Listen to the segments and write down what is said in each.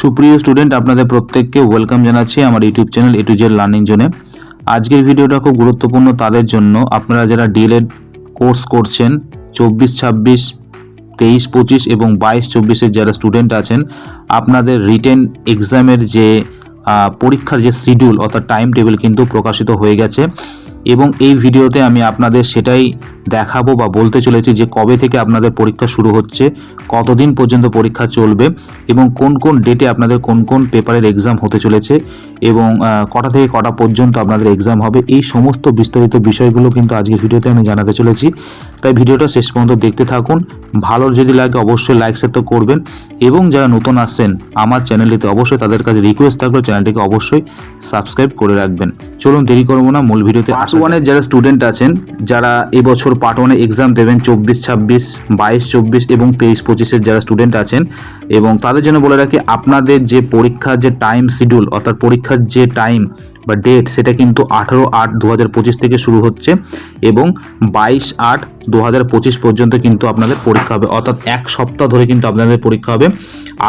সুপ্রিয় স্টুডেন্ট আপনাদের প্রত্যেককে ওয়েলকাম জানাচ্ছি আমার YouTube channel A to Z learning জোনে আজকের ভিডিওটা খুব গুরুত্বপূর্ণ, তাদের জন্য আপনারা যারা ডিএলএড কোর্স করছেন, চব্বিশ, ছাব্বিশ, তেইশ, পঁচিশ এবং বাইশ, চব্বিশের যারা স্টুডেন্ট আছেন, আপনাদের রিটেন এক্সামের যে পরীক্ষার যে শিডিউল অর্থাৎ টাইম টেবিল কিন্তু প্রকাশিত হয়ে গেছে। এবং এই ভিডিওতে আমি আপনাদের সেটাই দেখাবো বা বলতে চলেছি যে কবে থেকে আপনাদের পরীক্ষা শুরু হচ্ছে, কতদিন পর্যন্ত পরীক্ষা চলবে এবং কোন কোন ডেটে আপনাদের কোন কোন পেপারের এক্সাম হতে চলেছে এবং কটা থেকে কটা পর্যন্ত আপনাদের এক্সাম হবে, এই সমস্ত বিস্তারিত বিষয়গুলো কিন্তু আজকের ভিডিওতে আমি জানাতে চলেছি। তাই ভিডিওটা শেষ পর্যন্ত দেখতে থাকুন। ভালো যদি লাগে অবশ্যই লাইক শেয়ার তো করবেন এবং যারা নতুন আসছেন, আমার চ্যানেলটিতে অবশ্যই তাদের কাছে রিকোয়েস্ট থাকলে, চ্যানেলটিকে অবশ্যই সাবস্ক্রাইব করে রাখবেন। চলুন দেরি করব না, মূল ভিডিওতে পার্ট ওয়ানের যারা স্টুডেন্ট আছেন, যারা এবছর পার্ট ওয়ানে এক্সাম দেবেন, চব্বিশ, ছাব্বিশ, বাইশ, চব্বিশ এবং তেইশ, পঁচিশের যারা স্টুডেন্ট আছেন এবং তাদের জন্য বলে রাখি, আপনাদের যে পরীক্ষার যে টাইম শিডিউল অর্থাৎ পরীক্ষার যে টাইম বা ডেট সেটা কিন্তু আঠেরো আট দু হাজার পঁচিশ থেকে শুরু হচ্ছে এবং বাইশ আট দু হাজার পঁচিশ পর্যন্ত কিন্তু আপনাদের পরীক্ষা হবে। অর্থাৎ এক সপ্তাহ ধরে কিন্তু আপনাদের পরীক্ষা হবে।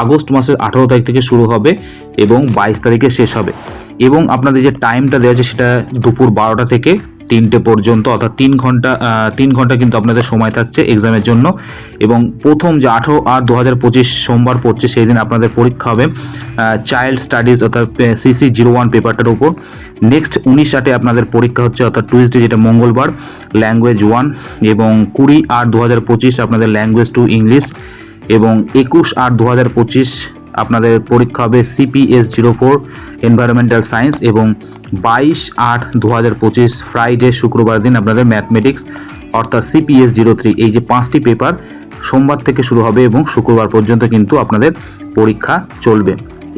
আগস্ট মাসের আঠেরো তারিখ থেকে শুরু হবে এবং বাইশ তারিখে শেষ হবে। এবং আপনাদের যে টাইমটা দেওয়া আছে সেটা দুপুর বারোটা থেকে তিনটে পর্যন্ত, অর্থাৎ তিন ঘণ্টা তিন ঘণ্টা কিন্তু আপনাদের সময় থাকছে এক্সামের জন্য। এবং প্রথম যে আঠেরো আট দু হাজার পঁচিশ সোমবার পড়ছে, সেই দিন আপনাদের পরীক্ষা হবে চাইল্ড স্টাডিজ অর্থাৎ সিসি জিরো ওয়ান পেপারটার উপর। নেক্সট উনিশ আটে আপনাদের পরীক্ষা হচ্ছে, অর্থাৎ টুইসডে যেটা মঙ্গলবার ল্যাঙ্গুয়েজ ওয়ান এবং কুড়ি আট দু হাজার পঁচিশ আপনাদের ল্যাঙ্গুয়েজ টু ইংলিশ এবং একুশ আট দু হাজার পঁচিশ আপনাদের পরীক্ষা হবে CPS zero four environmental science এবং বাইশ আট দু হাজার পঁচিশ ফ্রাইডে শুক্রবার দিন আপনাদের ম্যাথমেটিক্স অর্থাৎ সিপিএস জিরো থ্রি এই যে পাঁচটি পেপার সোমবার থেকে শুরু হবে এবং শুক্রবার পর্যন্ত কিন্তু আপনাদের পরীক্ষা চলবে।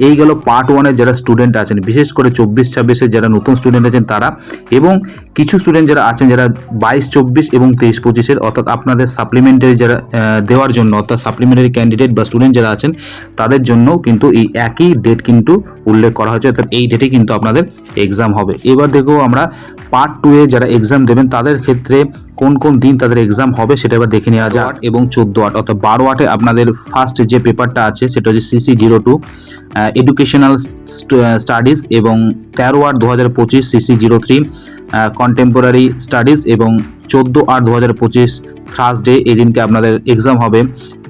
এই গেল পার্ট ওয়ানের যারা স্টুডেন্ট আছেন, বিশেষ করে চব্বিশ ছাব্বিশে যারা নতুন স্টুডেন্ট আছেন তারা এবং কিছু স্টুডেন্ট যারা আছেন যারা বাইশ, চব্বিশ এবং তেইশ, পঁচিশের, অর্থাৎ আপনাদের সাপ্লিমেন্টারি যারা দেওয়ার জন্য, অর্থাৎ সাপ্লিমেন্টারি ক্যান্ডিডেট বা স্টুডেন্ট যারা আছেন, তাদের জন্য কিন্তু এই একই ডেট কিন্তু উল্লেখ করা হয়েছে, অর্থাৎ এই ডেটে কিন্তু আপনাদের এক্সাম হবে। এবার দেখো আমরা পার্ট টু এ যারা এক্সাম দেবেন, তাদের ক্ষেত্রে কোন কোন দিন তাদের এক্সাম হবে সেটা এবার দেখে নেওয়া যাক। এবং চোদ্দ আট অর্থাৎ বারো আটে আপনাদের ফার্স্ট যে পেপারটা আছে সেটা হচ্ছে CC zero two educational studies এবং তেরো আট দু হাজার পঁচিশ CC zero three contemporary studies এবং চোদ্দ আট দু হাজার পঁচিশ থার্সডে এই দিনকে আপনাদের এক্সাম হবে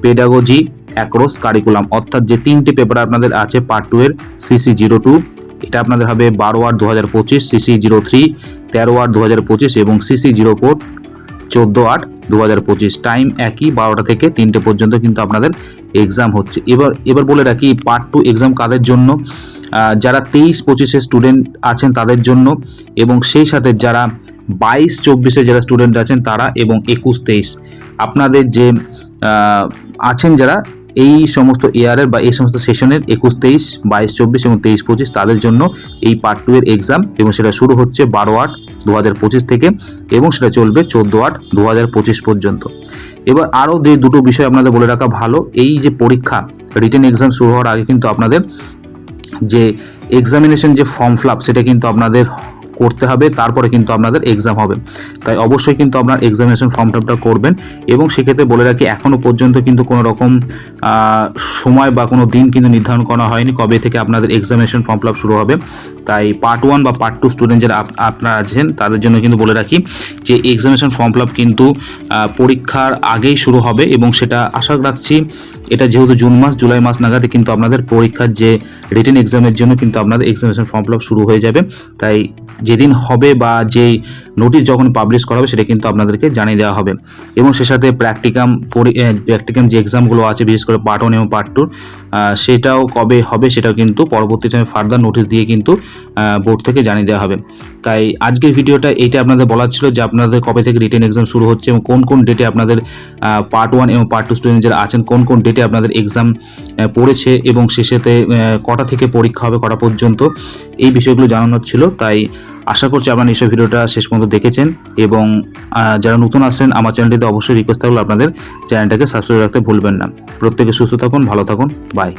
পেডাগোজি অ্যাক্রস কারিকুলাম অর্থাৎ যে তিনটি পেপার আপনাদের আছে পার্ট টু এর সিসি জিরো টু এটা আপনাদের হবে বারো আট দু হাজার পঁচিশ সিসি জিরো থ্রি তেরো আট দু হাজার পঁচিশ এবং সিসি জিরো ফোর চোদ্দ আট দু হাজার পঁচিশ টাইম একই বারোটা থেকে তিনটে পর্যন্ত কিন্তু আপনাদের এক্সাম হচ্ছে। এবার এবার বলে রাখি পার্ট টু এক্সাম কাদের জন্য? যারা তেইশ পঁচিশে স্টুডেন্ট আছেন তাদের জন্য এবং সেই সাথে যারা বাইশ চব্বিশে যারা স্টুডেন্ট আছেন তারা এবং একুশ তেইশ। আপনাদের যে আছেন যারা, এই সমস্ত ইয়ারের বা এই সমস্ত সেশনের একুশ তেইশ, বাইশ চব্বিশ এবং তেইশ পঁচিশ তাদের জন্য এই পার্ট টু এর এক্সাম এবং সেটা শুরু হচ্ছে বারো আট দু হাজার পঁচিশ থেকে এবং সেটা চলবে চোদ্দ আট দু হাজার পঁচিশ পর্যন্ত। এবার আরও যে দুটো বিষয় আপনাদের বলে রাখা ভালো, এই যে পরীক্ষা রিটেন এক্সাম শুরু হওয়ার আগে কিন্তু আপনাদের যে এক্সামিনেশন যে ফর্ম ফিল সেটা কিন্তু আপনাদের করতে হবে, তারপরে কিন্তু আপনাদের এক্সাম হবে। তাই অবশ্যই কিন্তু আপনার এক্সামিনেশন ফর্ম ফিলআপটা করবেন এবং সেক্ষেত্রে বলে রাখি এখনও পর্যন্ত কিন্তু কোনো রকম সময় বা কোনো দিন কিন্তু নির্ধারণ করা হয়নি কবে থেকে আপনাদের এক্সামিনেশন ফর্ম ফিল শুরু হবে। তাই পার্ট ওয়ান বা পার্ট টু স্টুডেন্ট যারা আপনারা আছেন, তাদের জন্য কিন্তু বলে রাখি যে এক্সামিনেশন ফর্ম ফিল কিন্তু পরীক্ষার আগেই শুরু হবে এবং সেটা আশা রাখছি এটা যেহেতু জুন মাস, জুলাই মাস নাগাদে কিন্তু আপনাদের পরীক্ষার যে রিটেন এক্সামের জন্য কিন্তু আপনাদের এক্সামিনেশন ফর্ম ফিল শুরু হয়ে যাবে। তাই যেদিন হবে বা যেই নোটিশ যখন পাবলিশ করা হবে সেটা কিন্তু আপনাদেরকে জানিয়ে দেওয়া হবে। এবং সে সাথে প্র্যাকটিকাম প্র্যাকটিকাম যে এক্সামগুলো আছে, বিশেষ করে পার্ট ওয়ান এবং পার্ট টু সেটাও কবে হবে সেটাও কিন্তু পরবর্তী টাইমে ফার্দার নোটিশ দিয়ে কিন্তু বোর্ড থেকে জানিয়ে দেওয়া হবে। তাই আজকের ভিডিওটা এইটা আপনাদের বলার ছিল যে আপনাদের কবে থেকে রিটেন এক্সাম শুরু হচ্ছে এবং কোন কোন ডেটে আপনাদের পার্ট ওয়ান এবং পার্ট টু স্টুডেন্ট যারা আছেন, কোন কোন ডেটে আপনাদের এক্সাম পড়েছে এবং শেষেতে কটা থেকে পরীক্ষা হবে কটা পর্যন্ত, এই বিষয়গুলো জানানোর ছিল। তাই আশা করছি আপনারা নিশ্চয়ই ভিডিওটা শেষ পর্যন্ত দেখেছেন এবং যারা নতুন আসছেন, আমার চ্যানেলটিতে অবশ্যই রিকোয়েস্ট থাকলে আপনাদের চ্যানেলটাকে সাবস্ক্রাইব রাখতে ভুলবেন না। প্রত্যেকে সুস্থ থাকুন, ভালো থাকুন বাই